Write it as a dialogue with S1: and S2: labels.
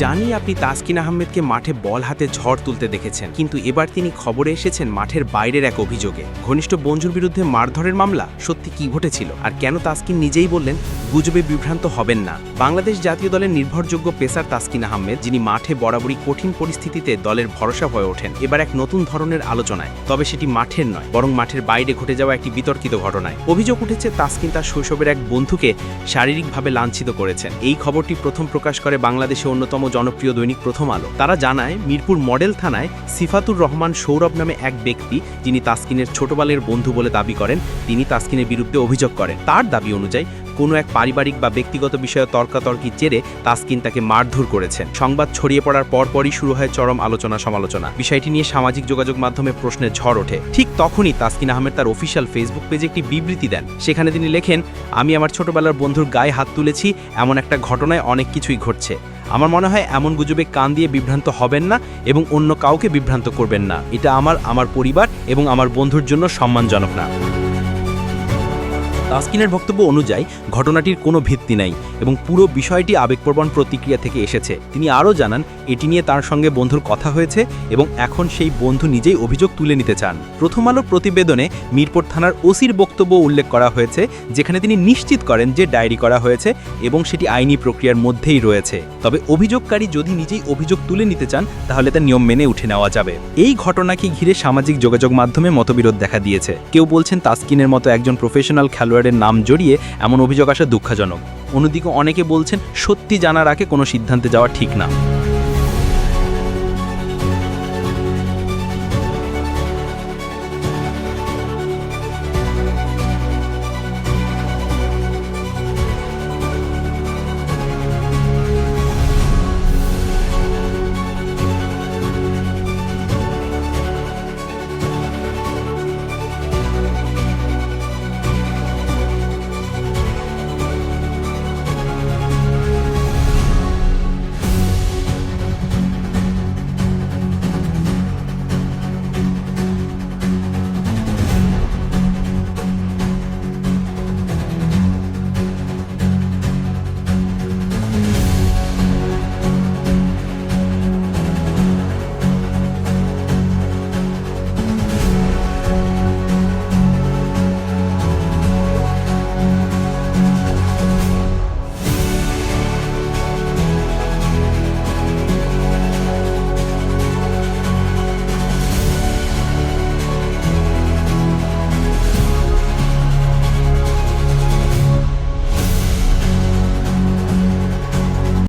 S1: জানি আপনি তাসকিন আহমেদকে মাঠে বল হাতে ঝড় তুলতে দেখেছেন, কিন্তু এবার তিনি খবরে এসেছেন মাঠের বাইরের এক অভিযোগে। ঘনিষ্ঠ বঞ্জুর বিরুদ্ধে মারধরের মামলা? সত্যি কি ঘটেছিল? আর কেন তাসকিন নিজেই বললেন গুজবে বিভ্রান্ত হবেন না। বাংলাদেশ জাতীয় দলের নির্ভরযোগ্য পেসার তাসকিন আহমেদ, যিনি মাঠে বরাবরই কঠিন পরিস্থিতিতে দলের ভরসা হয়ে ওঠেন, এবার এক নতুন ধরনের আলোচনায়। তবে সেটি মাঠের নয়, বরং মাঠের বাইরে ঘটে যাওয়া একটি বিতর্কিত ঘটনায়। অভিযোগ উঠেছে, তাসকিন তার শৈশবের এক বন্ধুকে শারীরিকভাবে লাঞ্ছিত করেছেন। এই খবরটি প্রথম প্রকাশ করে বাংলাদেশের অন্যতম জনপ্রিয় দৈনিক প্রথম আলো। তারা জানায়, মিরপুর মডেল থানায় সিফাতুর রহমান সৌরভ নামে এক ব্যক্তি, যিনি তাসকিনের ছোটবালের বন্ধু বলে দাবি করেন, তিনি তাসকিনের বিরুদ্ধে অভিযোগ করেন। তার দাবি অনুযায়ী কোনো এক পারিবারিক বা ব্যক্তিগত বিষয়ে তর্কাতর্কির জেরে তাসকিন তাকে মারধর করেছেন। সংবাদ ছড়িয়ে পড়ার পরপরই শুরু হয় চরম আলোচনা সমালোচনা। বিষয়টি নিয়ে সামাজিক যোগাযোগ মাধ্যমে প্রশ্নের ঝড় ওঠে। ঠিক তখনই তাসকিন আহমেদ তার অফিসিয়াল ফেসবুক পেজে একটি বিবৃতি দেন। সেখানে তিনি লেখেন, আমি আমার ছোটবেলার বন্ধুর গায়ে হাত তুলেছি, এমন একটা ঘটনায় অনেক কিছুই ঘটছে। আমার মনে হয় এমন গুজবে কান দিয়ে বিভ্রান্ত হবেন না এবং অন্য কাউকে বিভ্রান্ত করবেন না। এটা আমার আমার পরিবার এবং আমার বন্ধুর জন্য সম্মানজনক না। তাসকিনের বক্তব্য অনুযায়ী, ঘটনাটির কোনো ভিত্তি নাই এবং পুরো বিষয়টি আবেগপ্রবণ প্রতিক্রিয়া থেকে এসেছে। তিনি আরও জানান, এটি নিয়ে তার সঙ্গে বন্ধুর কথা হয়েছে এবং এখন সেই বন্ধু নিজেই অভিযোগ তুলে নিতে চান। প্রথম আলো প্রতিবেদনে মিরপুর থানার ওসির বক্তব্য উল্লেখ করা হয়েছে, যেখানে তিনি নিশ্চিত করেন যে ডায়েরি করা হয়েছে এবং সেটি আইনি প্রক্রিয়ার মধ্যেই রয়েছে। তবে অভিযোগকারী যদি নিজেই অভিযোগ তুলে নিতে চান, তাহলে তা নিয়ম মেনে উঠে নেওয়া যাবে। এই ঘটনাকে ঘিরে সামাজিক যোগাযোগ মাধ্যমে মতবিরোধ দেখা দিয়েছে। কেউ বলছেন, তাসকিনের মতো একজন প্রফেশনাল খেলোয়াড়ের নাম জড়িয়ে এমন অভিযোগ আসা দুঃখজনক। অন্যদিকে অনেকে বলছেন, সত্যি জানার আগে কোনো সিদ্ধান্তে যাওয়া ঠিক না।